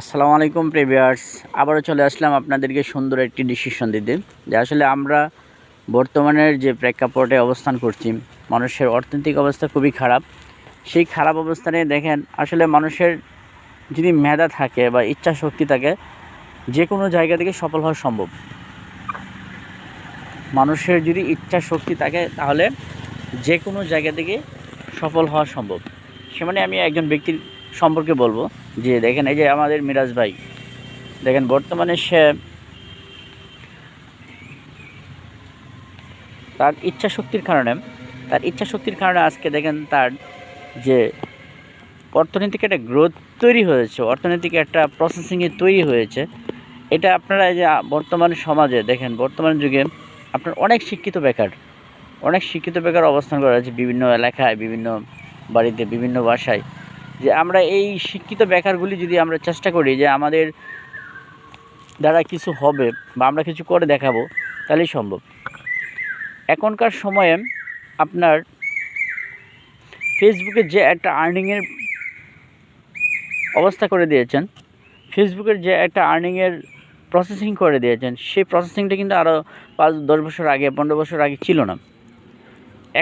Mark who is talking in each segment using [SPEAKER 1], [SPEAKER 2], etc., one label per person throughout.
[SPEAKER 1] আসসালামু আলাইকুম প্রিভিয়ার্স। আবারও চলে আসলাম আপনাদেরকে সুন্দর একটি ডিসিশন দিতে, যে আসলে আমরা বর্তমানের যে প্রেক্ষাপটে অবস্থান করছি, মানুষের অর্থনৈতিক অবস্থা খুবই খারাপ। সেই খারাপ অবস্থানে দেখেন, আসলে মানুষের যদি মেধা থাকে বা ইচ্ছা শক্তি থাকে যে কোনো জায়গা থেকে সফল হওয়া সম্ভব। মানুষের যদি ইচ্ছা শক্তি থাকে, তাহলে যে কোনো জায়গা থেকে সফল হওয়া সম্ভব। সে মানে আমি একজন ব্যক্তির সম্পর্কে বলব যে দেখেন, এই যে আমাদের মিরাজ ভাই, দেখেন বর্তমানে সে তার ইচ্ছা শক্তির কারণে, তার ইচ্ছা শক্তির কারণে আজকে দেখেন তার যে অর্থনৈতিক একটা গ্রোথ তৈরি হয়েছে, অর্থনৈতিক একটা প্রসেসিংয়ে তৈরি হয়েছে। এটা আপনারা এই যে বর্তমান সমাজে দেখেন, বর্তমান যুগে আপনার অনেক শিক্ষিত বেকার, অনেক শিক্ষিত বেকার অবস্থান করা আছে বিভিন্ন এলাকায়, বিভিন্ন বাড়িতে, বিভিন্ন বাসায়। যে আমরা এই শিক্ষিত বেকারগুলি যদি আমরা চেষ্টা করি যে আমাদের দ্বারা কিছু হবে বা আমরা কিছু করে দেখাবো, তাহলেই সম্ভব। এখনকার সময়ে আপনার ফেসবুকে যে একটা আর্নিংয়ের অবস্থা করে দিয়েছেন ফেসবুকের যে একটা আর্নিংয়ের প্রসেসিং করে দিয়েছেন, সেই প্রসেসিংটা কিন্তু আরও পাঁচ দশ বছর আগে, পনেরো বছর আগে ছিল না।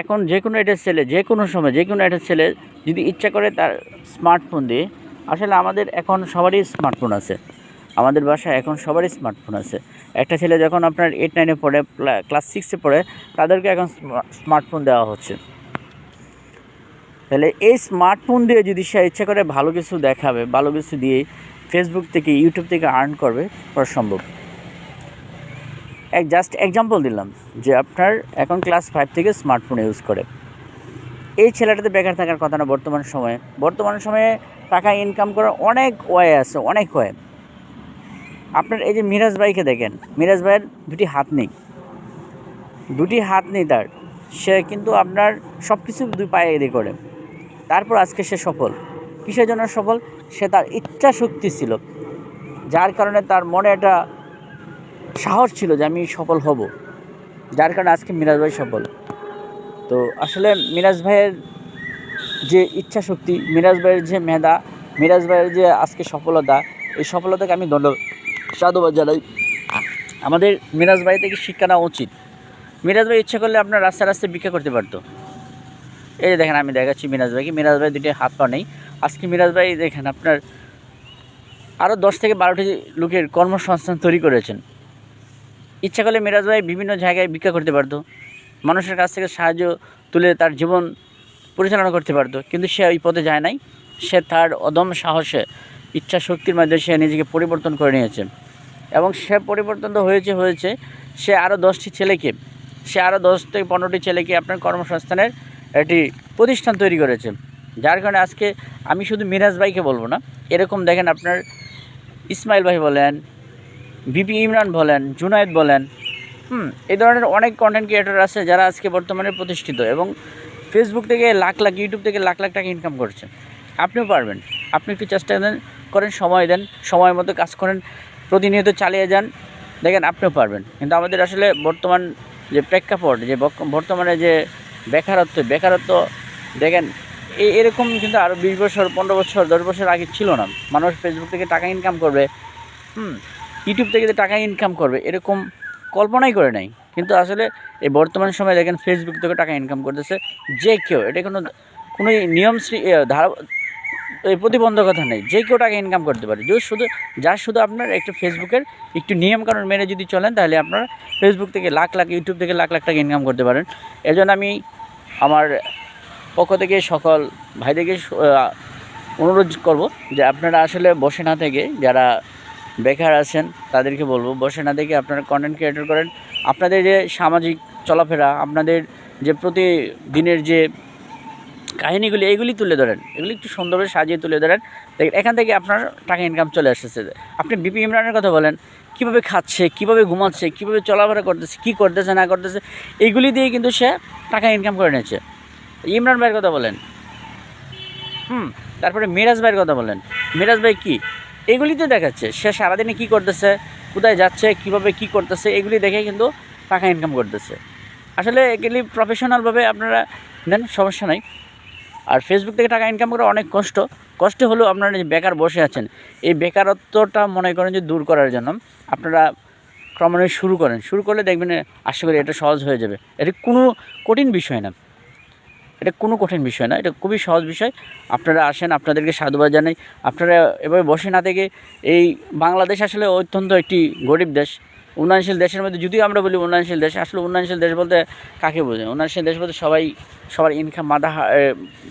[SPEAKER 1] এখন যে কোনো একটা ছেলে, যে কোনো সময়, যে কোনো একটা ছেলে যদি ইচ্ছা করে তার স্মার্টফোন দিয়ে, আসলে আমাদের এখন সবারই স্মার্টফোন আছে। আমাদের বাসায় এখন সবারই স্মার্টফোন আছে। একটা ছেলে যখন আপনার এইট নাইনে পড়ে ক্লাস সিক্সে পড়ে, তাদেরকে এখন স্মার্টফোন দেওয়া হচ্ছে। তাহলে এই স্মার্টফোন দিয়ে যদি সে ইচ্ছা করে ভালো কিছু দেখাবে, ভালো কিছু দিয়ে ফেসবুক থেকে ইউটিউব থেকে আর্ন করবে, করা সম্ভব। এক জাস্ট এক্সাম্পল দিলাম যে আপনার এখন ক্লাস ফাইভ থেকে স্মার্টফোন ইউজ করে। এই ছেলেটাতে বেকার থাকার কথা না বর্তমান সময়ে। বর্তমান সময়ে টাকা ইনকাম করার অনেক ওয়ে আছে, অনেক ওয়ে আপনার এই যে মিরাজ ভাইকে দেখেন, মিরাজ ভাইয়ের দুটি হাত নেই। দুটি হাত নেই তার। সে কিন্তু আপনার সব কিছু দুই পায়ে এদি করে। তারপর আজকে সে সফল। কিসের জন্য সফল? সে তার ইচ্ছা শক্তি ছিল। যার কারণে তার মনে একটা সাহস ছিল যে আমি সফল হব। যার কারণে আজকে মিরাজ ভাই সফল। তো আসলে মিরাজ ভাইয়ের যে ইচ্ছা শক্তি মিরাজ ভাইয়ের যে মেধা, মিরাজ ভাইয়ের যে আজকে সফলতা, এই সফলতাকে আমি ধন্য, সাধুবাদ জানাই। আমাদের মিরাজ ভাই থেকে শিক্ষা নেওয়া উচিত। মিরাজ ভাই ইচ্ছা করলে আপনার রাস্তায় রাস্তায় ভিক্ষা করতে পারতো। এই যে দেখেন আমি দেখাচ্ছি মিরাজ ভাইকে। মিরাজ ভাই দুটি হাত পা নেই। আজকে মিরাজ ভাই দেখেন আপনার আরও দশ থেকে বারোটি লোকের কর্মসংস্থান তৈরি করেছেন। ইচ্ছা করলে মিরাজ ভাই বিভিন্ন জায়গায় ভিক্ষা করতে পারতো। মানুষের কাছ থেকে সাহায্য তুলে তার জীবন পরিচালনা করতে পারতো। কিন্তু সে ওই পথে যায় নাই। সে তার অদম সাহসে, ইচ্ছা শক্তির মাধ্যমে সে নিজেকে পরিবর্তন করে নিয়েছে। এবং সে পরিবর্তন তো হয়েছে হয়েছে। সে আরও দশটি ছেলেকে, সে আরও দশ থেকে পনেরোটি ছেলেকে আপনার কর্মসংস্থানের একটি প্রতিষ্ঠান তৈরি করেছে। যার কারণে আজকে আমি শুধু মিরাজ ভাইকে বলব না, এরকম দেখেন আপনার ইসমাইল ভাই বলেন বিপি ইমরান বলেন, জুনায়েদ বলেন, হুম, এই ধরনের অনেক কন্টেন্ট ক্রিয়েটর আছে যারা আজকে বর্তমানে প্রতিষ্ঠিত এবং ফেসবুক থেকে লাখ লাখ ইউটিউব থেকে লাখ লাখ টাকা ইনকাম করছে আপনিও পারবেন। আপনি একটু চেষ্টা দেন, করেন, সময় দেন, সময় মতো কাজ করেন, প্রতিনিয়ত চালিয়ে যান। দেখেন, আপনিও পারবেন। কিন্তু আমাদের আসলে বর্তমান যে প্রেক্ষাপট, যে বর্তমানে যে বেকারত্ব বেকারত্ব, দেখেন এই এরকম কিন্তু আরও বিশ বছর, পনেরো বছর, দশ বছর আগে ছিল না। মানুষ ফেসবুক থেকে টাকা ইনকাম করবে। হুম ইউটিউব থেকে যে টাকা ইনকাম করবে, এরকম কল্পনাই করে নাই। কিন্তু আসলে এই বর্তমান সময়ে দেখেন ফেসবুক থেকে টাকা ইনকাম করতেছে যে কেউ, এটা কোনো কোনো নিয়ম ধারা, এই প্রতিবন্ধকতা নেই। যে কেউ টাকা ইনকাম করতে পারে। যে শুধু, যা শুধু আপনার একটু ফেসবুকের একটু নিয়মকানুন মেনে যদি চলেন, তাহলে আপনারা ফেসবুক থেকে লাখ লাখ ইউটিউব থেকে লাখ লাখ টাকা ইনকাম করতে পারেন। এজন্য আমি আমার পক্ষ থেকে সকল ভাইদেরকে অনুরোধ করব যে আপনারা আসলে বসে না থেকে যারা বেকার আছেন, তাদেরকে বলব, বসে না দেখে আপনারা কন্টেন্ট ক্রিয়েটর করেন। আপনাদের যে সামাজিক চলাফেরা, আপনাদের যে প্রতিদিনের যে কাহিনিগুলি এইগুলি তুলে ধরেন। এগুলি একটু সুন্দরভাবে সাজিয়ে তুলে ধরেন। দেখেন এখান থেকে আপনার টাকা ইনকাম চলে আসতেছে। আপনি বিপি ইমরানের কথা বলেন, কীভাবে খাচ্ছে, কীভাবে ঘুমাচ্ছে, কীভাবে চলাফেরা করতেছে, কী করতেছে, না করতেছে এইগুলি দিয়ে কিন্তু সে টাকা ইনকাম করে নিয়েছে। ইমরান ভাইয়ের কথা বলেন। হুম, তারপরে মিরাজ ভাইয়ের কথা বলেন। মিরাজ ভাই কী? এগুলি তো দেখাচ্ছে। সে সারাদিনে কী করতেছে, কোথায় যাচ্ছে, কীভাবে কী করতেছে, এগুলি দেখে কিন্তু টাকা ইনকাম করতেছে। আসলে এগুলি প্রফেশনালভাবে আপনারা নেন, সমস্যা নাই। আর ফেসবুক থেকে টাকা ইনকাম করা অনেক কষ্ট। কষ্ট হলেও আপনারা যে বেকার বসে আছেন, এই বেকারত্বটা মনে করেন যে দূর করার জন্য আপনারা ক্রমান্বয়ে শুরু করেন। শুরু করলে দেখবেন, আশা করি এটা সহজ হয়ে যাবে। এটা কোনো কঠিন বিষয় না। এটা কোনো কঠিন বিষয় না, এটা খুবই সহজ বিষয়। আপনারা আসেন, আপনাদেরকে সাধুবাদ জানাই। আপনারা এভাবে বসে না থেকে এই বাংলাদেশ আসলে অত্যন্ত একটি গরিব দেশ। উন্নয়নশীল দেশের মধ্যে, যদিও আমরা বলি উন্নয়নশীল দেশ, আসলে উন্নয়নশীল দেশ বলতে কাকে বোঝে উন্নয়নশীল দেশ বলতে সবাই, সবার ইনকাম মাথা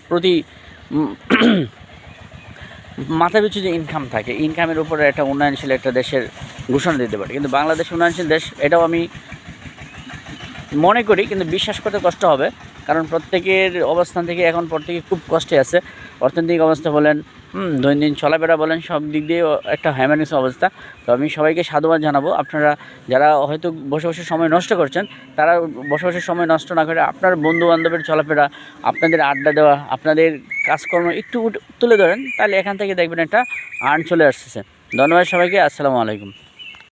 [SPEAKER 1] প্রতি মাথা পিছু যে ইনকাম থাকে ইনকামের উপরে একটা উন্নয়নশীল একটা দেশের ঘোষণা দিতে পারে। কিন্তু বাংলাদেশ উন্নয়নশীল দেশ, এটাও আমি মনে করি, কিন্তু বিশ্বাস করতে কষ্ট হবে। কারণ প্রত্যেকের অবস্থান থেকে এখন প্রত্যেকে খুব কষ্টে আছে। অর্থনৈতিক অবস্থা বলেন দৈনন্দিন চলাফেরা বলেন, সব দিক দিয়ে একটা হ্যামানিস অবস্থা। তো আমি সবাইকে সাধুবাদ জানাব। আপনারা যারা হয়তো বসে বসে সময় নষ্ট করছেন, তারা বসে বসে সময় নষ্ট না করে আপনার বন্ধু বান্ধবের চলাফেরা, আপনাদের আড্ডা দেওয়া, আপনাদের কাজকর্ম একটু তুলে ধরেন, তাহলে এখান থেকে দেখবেন একটা আর্ন চলে আসতেছে। ধন্যবাদ সবাইকে, আসসালামু আলাইকুম।